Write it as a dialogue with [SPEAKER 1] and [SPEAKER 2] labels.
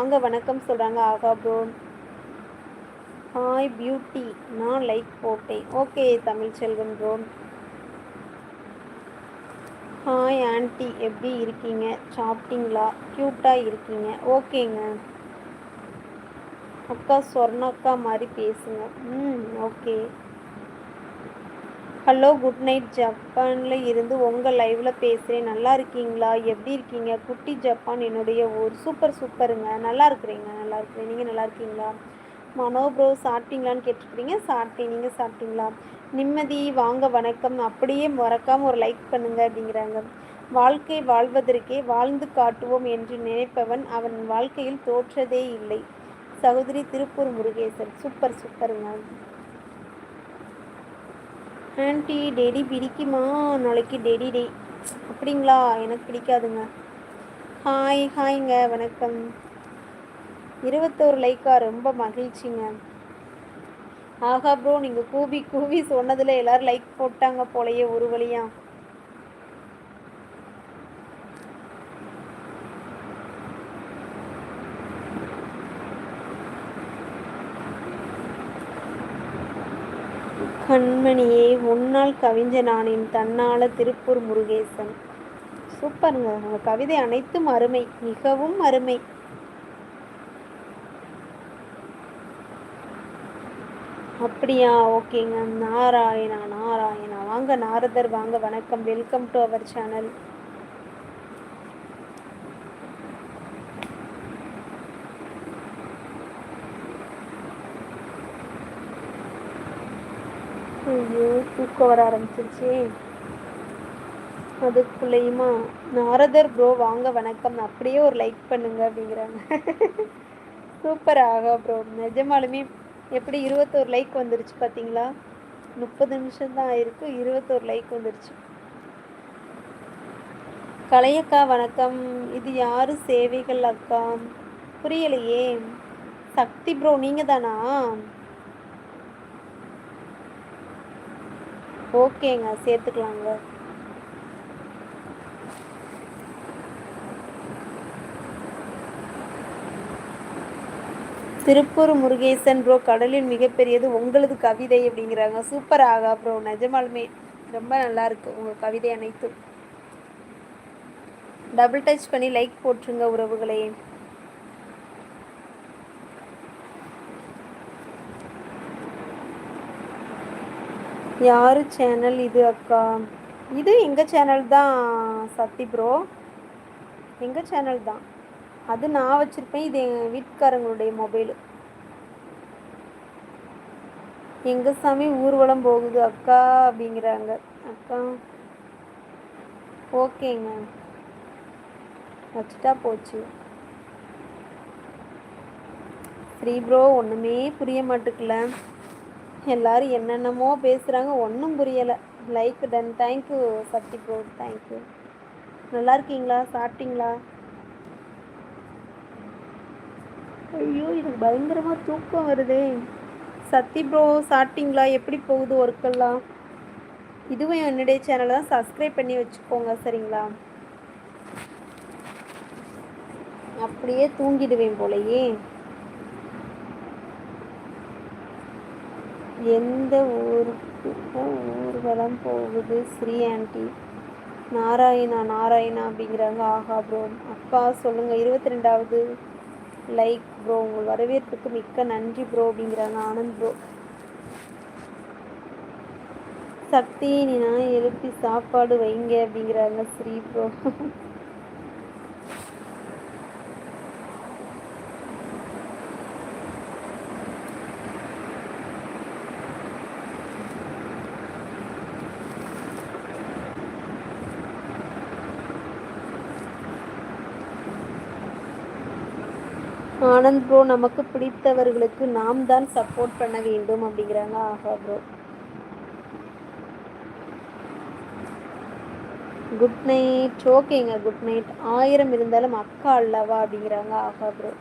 [SPEAKER 1] வாங்க வணக்கம் சொல்கிறாங்க ஆகா ப்ரோ ஹாய் பியூட்டி நான் லைக் போட்டேன். Okay Tamil Selvan bro hi aunty எப்படி இருக்கீங்க? சாப்பிட்டீங்களா? க்யூட்டாக இருக்கீங்க. ஓகேங்க அக்கா சொர்ணக்கா மாதிரி பேசுங்க. ம் ஓகே ஹலோ குட் நைட் ஜப்பானில் இருந்து உங்கள் லைவில் பேசுகிறேன் நல்லா இருக்கீங்களா? எப்படி இருக்கீங்க? குட்டி ஜப்பான் என்னுடைய ஊர். சூப்பர் சூப்பருங்க. நல்லா இருக்கிறீங்க நல்லா இருக்கிறேன். நீங்கள் நல்லா இருக்கீங்களா? மனோ ப்ரோ சாப்பிட்டீங்களான்னு கேட்டிருக்கிறீங்க? சாப்பிட்டேன். நீங்கள் சாப்பிட்டீங்களா? நிம்மதி வாங்க வணக்கம். அப்படியே மறக்காமல் ஒரு லைக் பண்ணுங்க அப்படிங்கிறாங்க. வாழ்க்கை வாழ்வதற்கே வாழ்ந்து காட்டுவோம் என்று நினைப்பவன் அவன் வாழ்க்கையில் தோற்றதே இல்லை. சகோதரி திருப்பூர் முருகேசன். சூப்பர் சூப்பருங்க. ஆன்ட்டி டெடி பிடிக்குமா? நாளைக்கு டெடி டே. அப்படிங்களா? எனக்கு பிடிக்காதுங்க. ஹாய் ஹாய்ங்க வணக்கம். இருபத்தோரு லைக்கா? ரொம்ப மகிழ்ச்சிங்க. ஆஹா ப்ரோ நீங்கள் கூவி கூவி சொன்னதில் எல்லோரும் லைக் போட்டாங்க போலையே ஒரு வழியாக கண்மணியே உன்னால் கவிஞனானின் தன்னால திருப்பூர் முருகேசன். சூப்பருங்க. உங்கள் கவிதை அனைத்தும் அருமை மிகவும் அருமை. அப்படியா? ஓகேங்க. நாராயணா நாராயணா. வாங்க நாரதர் வாங்க. வணக்கம். Welcome to our channel. ஐயோ தூக்கம் வர ஆரம்பிச்சிருச்சே. அதுக்குள்ளேயுமா நாரதர் ப்ரோ வாங்க வணக்கம். அப்படியே ஒரு லைக் பண்ணுங்க அப்படிங்கிறாங்க. சூப்பர் ஆகா ப்ரோ நிஜமாலுமே எப்படி இருபத்தோரு லைக் வந்துருச்சு பார்த்தீங்களா முப்பது நிமிஷம் தான் ஆயிருக்கு இருபத்தோரு லைக் வந்துருச்சு. கலையக்கா வணக்கம். இது யாரு? சேவைகள் அக்கா. புரியலையே. சக்தி ப்ரோ நீங்கள் தானா ஓகேங்க சேர்த்துக்கலாங்க. திருப்பூர் முருகேசன் ப்ரோ கடலில் மிகப்பெரியது உங்களது கவிதை அப்படிங்கிறாங்க. சூப்பர் ஆகா ப்ரோ நிஜமாலுமே ரொம்ப நல்லா இருக்கு உங்கள் கவிதை அனைத்தும். டபுள் டச் பண்ணி லைக் போட்டுருங்க உறவுகளே. யார் சேனல் இது அக்கா? இது எங்கள் சேனல் தான் சத்தி ப்ரோ எங்கள் சேனல் தான்? அது நான் வச்சுருப்பேன் இது எங்கள் வீட்டுக்காரங்களுடைய மொபைலு எங்கள் சாமி ஊர்வலம் போகுது அக்கா அப்படிங்கிறாங்க. அக்கா ஓகேங்க வச்சுட்டா போச்சு. ஸ்ரீ ப்ரோ ஒன்றுமே புரிய மாட்டுக்கல எல்லாரும் என்னென்னமோ பேசுகிறாங்க ஒன்றும் புரியலை. Like done thank you Sakthi bro thank you நல்லா இருக்கீங்களா? சாப்பிட்டீங்களா? ஐயோ எனக்கு பயங்கரமாக தூக்கம் வருதே. சத்தி ப்ரோ சாப்பிட்டீங்களா? எப்படி போகுது ஒர்க்கெல்லாம் இதுவும் என்னுடைய சேனலை தான் சப்ஸ்கிரைப் பண்ணி வச்சுக்கோங்க சரிங்களா? அப்படியே தூங்கிடுவேன் போலையே. எந்த ஊருக்கு ஊர்வலம் போகுது? ஸ்ரீ ஆண்டி. நாராயணா நாராயணா அப்படிங்கிறாங்க. ஆஹா ப்ரோ அப்பா சொல்லுங்கள் இருபத்தி ரெண்டாவது லைக் ப்ரோ உங்கள் வரவேற்புக்கு மிக்க நன்றி ப்ரோ அப்படிங்கிறாங்க ஆனந்த் ப்ரோ சக்தி நீ நான் எழுப்பி சாப்பாடு வைங்க அப்படிங்கிறாங்க ஸ்ரீ ப்ரோ ஆனந்த் ப்ரோ நமக்கு பிடித்தவர்களுக்கு நாம் தான் சப்போர்ட் பண்ண வேண்டும் அப்படிங்கிறாங்க ஆஹா ப்ரோ குட் நைட் ஓகேங்க குட் நைட் ஆயிரம் இருந்தாலும் அக்கா அல்லவா அப்படிங்கிறாங்க ஆஹா ப்ரோ